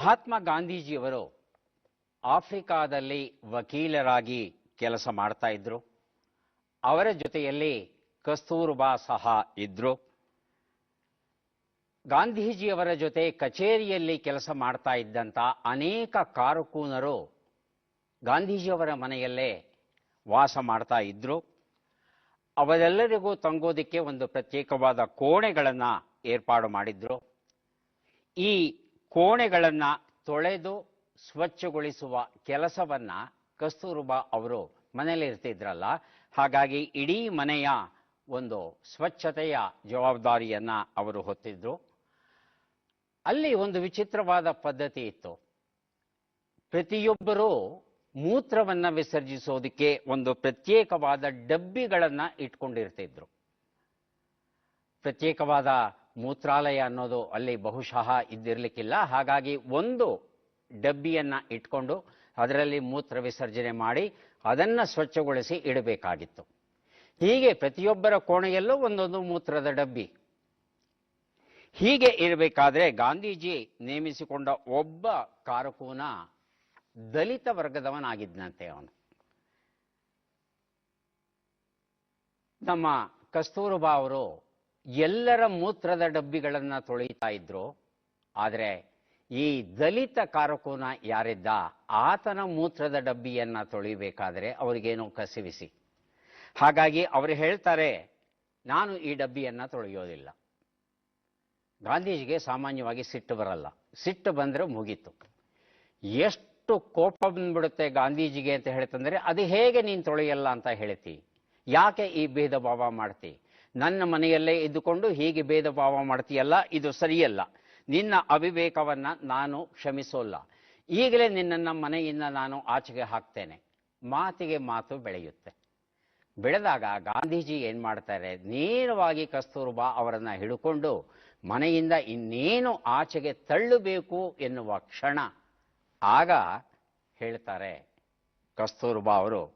ಮಹಾತ್ಮ ಗಾಂಧೀಜಿಯವರು ಆಫ್ರಿಕಾದಲ್ಲಿ ವಕೀಲರಾಗಿ ಕೆಲಸ ಮಾಡ್ತಾ ಇದ್ರು. ಅವರ ಜೊತೆಯಲ್ಲಿ ಕಸ್ತೂರ್ಬಾ ಸಹ ಇದ್ರು. ಗಾಂಧೀಜಿಯವರ ಜೊತೆ ಕಚೇರಿಯಲ್ಲಿ ಕೆಲಸ ಮಾಡ್ತಾ ಇದ್ದಂಥ ಅನೇಕ ಕಾರಕೂನರು ಗಾಂಧೀಜಿಯವರ ಮನೆಯಲ್ಲೇ ವಾಸ ಮಾಡ್ತಾ ಇದ್ರು. ಅವರೆಲ್ಲರಿಗೂ ತಂಗೋದಿಕ್ಕೆ ಒಂದು ಪ್ರತ್ಯೇಕವಾದ ಕೋಣೆಗಳನ್ನು ಏರ್ಪಾಡು ಮಾಡಿದ್ರು. ಈ ಕೋಣೆಗಳನ್ನ ತೊಳೆದು ಸ್ವಚ್ಛಗೊಳಿಸುವ ಕೆಲಸವನ್ನು ಕಸ್ತೂರ್ಬಾ ಅವರು ಮನೆಯಲ್ಲಿ ಇರ್ತಿದ್ರಲ್ಲ, ಹಾಗಾಗಿ ಇಡೀ ಮನೆಯ ಒಂದು ಸ್ವಚ್ಛತೆಯ ಜವಾಬ್ದಾರಿಯನ್ನು ಅವರು ಹೊತ್ತಿದ್ರು. ಅಲ್ಲಿ ಒಂದು ವಿಚಿತ್ರವಾದ ಪದ್ಧತಿ ಇತ್ತು. ಪ್ರತಿಯೊಬ್ಬರೂ ಮೂತ್ರವನ್ನು ವಿಸರ್ಜಿಸೋದಕ್ಕೆ ಒಂದು ಪ್ರತ್ಯೇಕವಾದ ಡಬ್ಬಿಗಳನ್ನು ಇಟ್ಕೊಂಡಿರ್ತಿದ್ರು. ಪ್ರತ್ಯೇಕವಾದ ಮೂತ್ರಾಲಯ ಅನ್ನೋದು ಅಲ್ಲಿ ಬಹುಶಃ ಇದ್ದಿರಲಿಕ್ಕಿಲ್ಲ. ಹಾಗಾಗಿ ಒಂದು ಡಬ್ಬಿಯನ್ನು ಇಟ್ಕೊಂಡು ಅದರಲ್ಲಿ ಮೂತ್ರ ವಿಸರ್ಜನೆ ಮಾಡಿ ಅದನ್ನು ಸ್ವಚ್ಛಗೊಳಿಸಿ ಇಡಬೇಕಾಗಿತ್ತು. ಹೀಗೆ ಪ್ರತಿಯೊಬ್ಬರ ಕೋಣೆಯಲ್ಲೂ ಒಂದೊಂದು ಮೂತ್ರದ ಡಬ್ಬಿ. ಹೀಗೆ ಇರಬೇಕಾದ್ರೆ ಗಾಂಧೀಜಿ ನೇಮಿಸಿಕೊಂಡ ಒಬ್ಬ ಕಾರಕೂನ ದಲಿತ ವರ್ಗದವನಾಗಿದ್ದಂತೆ ಅವನು. ನಮ್ಮ ಕಸ್ತೂರಬಾ ಅವರು ಎಲ್ಲರ ಮೂತ್ರದ ಡಬ್ಬಿಗಳನ್ನು ತೊಳಿತಾ ಇದ್ರು. ಆದರೆ ಈ ದಲಿತ ಕಾರಕೋನ ಯಾರಿದ್ದ ಆತನ ಮೂತ್ರದ ಡಬ್ಬಿಯನ್ನ ತೊಳಿಬೇಕಾದ್ರೆ ಅವರಿಗೇನೋ ಕಸಿವಿಸಿ. ಹಾಗಾಗಿ ಅವರು ಹೇಳ್ತಾರೆ, ನಾನು ಈ ಡಬ್ಬಿಯನ್ನ ತೊಳೆಯೋದಿಲ್ಲ. ಗಾಂಧೀಜಿಗೆ ಸಾಮಾನ್ಯವಾಗಿ ಸಿಟ್ಟು ಬರಲ್ಲ. ಸಿಟ್ಟು ಬಂದ್ರೆ ಮುಗೀತು. ಎಷ್ಟು ಕೋಪ ಬಂದ್ಬಿಡುತ್ತೆ ಗಾಂಧೀಜಿಗೆ ಅಂತ ಹೇಳ್ತಂದ್ರೆ, ಅದು ಹೇಗೆ ನೀನು ತೊಳೆಯಲ್ಲ ಅಂತ ಹೇಳ್ತಿ? ಯಾಕೆ ಈ ಭೇದ ಭಾವ ಮಾಡ್ತಿ? ನನ್ನ ಮನೆಯಲ್ಲೇ ಇದ್ದುಕೊಂಡು ಹೀಗೆ ಭೇದ ಭಾವ ಮಾಡ್ತೀಯಲ್ಲ, ಇದು ಸರಿಯಲ್ಲ. ನಿನ್ನ ಅವಿವೇಕವನ್ನ ನಾನು ಕ್ಷಮಿಸೋಲ್ಲ. ಈಗಲೇ ನಿನ್ನನ್ನ ಮನೆಯಿಂದ ನಾನು ಆಚೆಗೆ ಹಾಕ್ತೇನೆ. ಮಾತಿಗೆ ಮಾತು ಬೆಳೆಯುತ್ತೆ. ಬೆಳೆದಾಗ ಗಾಂಧೀಜಿ ಏನು ಮಾಡ್ತಾರೆ? ನೇರವಾಗಿ ಕಸ್ತೂರ್ಬಾ ಅವರನ್ನು ಹಿಡ್ಕೊಂಡು ಮನೆಯಿಂದ ಇನ್ನೇನು ಆಚೆಗೆ ತಳ್ಳಬೇಕು ಎನ್ನುವ ಕ್ಷಣ. ಆಗ ಹೇಳ್ತಾರೆ ಕಸ್ತೂರ್ಬಾ ಅವರು,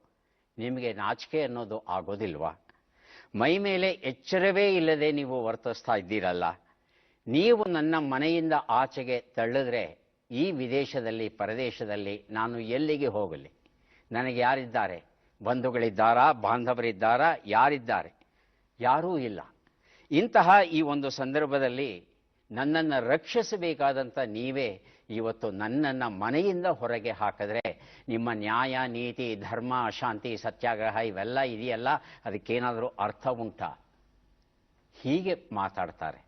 ನಿಮಗೆ ನಾಚಿಕೆ ಅನ್ನೋದು ಆಗೋದಿಲ್ವಾ? ಮೈ ಮೇಲೆ ಎಚ್ಚರವೇ ಇಲ್ಲದೆ ನೀವು ವರ್ತಿಸ್ತಾ ಇದ್ದೀರಲ್ಲ, ನೀವು ನನ್ನ ಮನೆಯಿಂದ ಆಚೆಗೆ ತಳ್ಳಿದ್ರೆ ಈ ವಿದೇಶದಲ್ಲಿ, ಪರದೇಶದಲ್ಲಿ ನಾನು ಎಲ್ಲಿಗೆ ಹೋಗಲಿ? ನನಗೆ ಯಾರಿದ್ದಾರೆ? ಬಂಧುಗಳಿದ್ದಾರಾ? ಬಾಂಧವರಿದ್ದಾರಾ? ಯಾರಿದ್ದಾರೆ? ಯಾರೂ ಇಲ್ಲ. ಇಂತಹ ಈ ಒಂದು ಸಂದರ್ಭದಲ್ಲಿ ನನ್ನನ್ನು ರಕ್ಷಿಸಬೇಕಾದಂಥ ನೀವೇ ಇವತ್ತು ನನ್ನನ್ನು ಮನೆಯಿಂದ ಹೊರಗೆ ಹಾಕಿದ್ರೆ ನಿಮ್ಮ ನ್ಯಾಯ, ನೀತಿ, ಧರ್ಮ, ಶಾಂತಿ, ಸತ್ಯಾಗ್ರಹ ಇವೆಲ್ಲ ಇದೆಯಲ್ಲ, ಅದಕ್ಕೇನಾದರೂ ಅರ್ಥ ಉಂಟಾ? ಹೀಗೆ ಮಾತಾಡ್ತಾರೆ.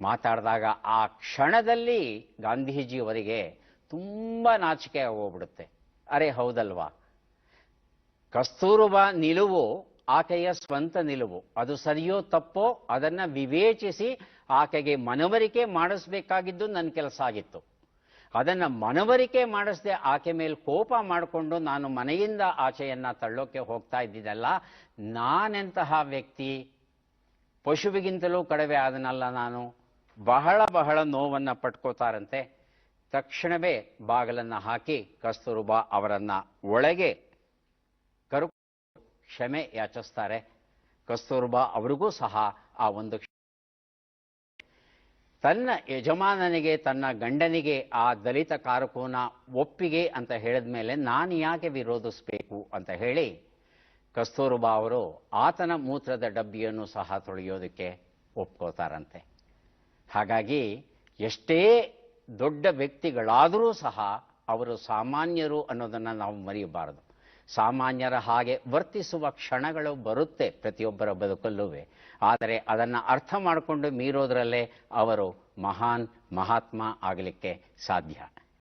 ಮಾತಾಡಿದಾಗ ಆ ಕ್ಷಣದಲ್ಲಿ ಗಾಂಧೀಜಿಯವರಿಗೆ ತುಂಬ ನಾಚಿಕೆ ಆಗೋಗ್ಬಿಡುತ್ತೆ. ಅರೆ ಹೌದಲ್ವಾ? ಕಸ್ತೂರ್ಬಾ ನಿಲುವು ಆಕೆಯ ಸ್ವಂತ ನಿಲುವು. ಅದು ಸರಿಯೋ ತಪ್ಪೋ ಅದನ್ನ ವಿವೇಚಿಸಿ ಆಕೆಗೆ ಮನವರಿಕೆ ಮಾಡಿಸ್ಬೇಕಾಗಿದ್ದು ನನ್ನ ಕೆಲಸ ಆಗಿತ್ತು. ಅದನ್ನ ಮನವರಿಕೆ ಮಾಡಿಸದೆ ಆಕೆ ಮೇಲೆ ಕೋಪ ಮಾಡಿಕೊಂಡು ನಾನು ಮನೆಯಿಂದ ಆಚೆಯನ್ನ ತಳ್ಳೋಕೆ ಹೋಗ್ತಾ ಇದ್ದಿದ್ದಲ್ಲ, ನಾನೆಂತಹ ವ್ಯಕ್ತಿ? ಪಶುವಿಗಿಂತಲೂ ಕಡಿಮೆ ಆದನಲ್ಲ ನಾನು. ಬಹಳ ಬಹಳ ನೋವನ್ನ ಪಟ್ಕೋತಾರಂತೆ. ತಕ್ಷಣವೇ ಬಾಗಲನ್ನ ಹಾಕಿ ಕಸ್ತೂರುಬಾ ಅವರನ್ನು ಒಳಗೆ ಕರು ಕ್ಷಮೆ ಯಾಚಿಸ್ತಾರೆ. ಕಸ್ತೂರ್ಬಾ ಅವರಿಗೂ ಸಹ ಆ ಒಂದು ತನ್ನ ಯಜಮಾನನಿಗೆ, ತನ್ನ ಗಂಡನಿಗೆ, ಆ ದಲಿತ ಕಾರಕೋನ ಒಪ್ಪಿಗೆ ಅಂತ ಹೇಳಿದ ಮೇಲೆ ನಾನು ಯಾಕೆ ವಿರೋಧಿಸಬೇಕು ಅಂತ ಹೇಳಿ ಕಸ್ತೂರ್ಬಾ ಅವರು ಆತನ ಮೂತ್ರದ ಡಬ್ಬಿಯನ್ನು ಸಹ ತೊಳೆಯೋದಕ್ಕೆ ಒಪ್ಕೋತಾರಂತೆ. ಹಾಗಾಗಿ ಎಷ್ಟೇ ದೊಡ್ಡ ವ್ಯಕ್ತಿಗಳಾದರೂ ಸಹ ಅವರು ಸಾಮಾನ್ಯರು ಅನ್ನೋದನ್ನು ನಾವು ಮರೆಯಬಾರದು. ಸಾಮಾನ್ಯರ ಹಾಗೆ ವರ್ತಿಸುವ ಕ್ಷಣಗಳು ಬರುತ್ತೆ ಪ್ರತಿಯೊಬ್ಬರ ಬದುಕಲ್ಲೂ ಆದರೆ ಅದನ್ನು ಅರ್ಥ ಮಾಡಿಕೊಂಡು ಮೀರೋದ್ರಲ್ಲೇ ಅವರು ಮಹಾನ್ ಮಹಾತ್ಮ ಆಗಲಿಕ್ಕೆ ಸಾಧ್ಯ.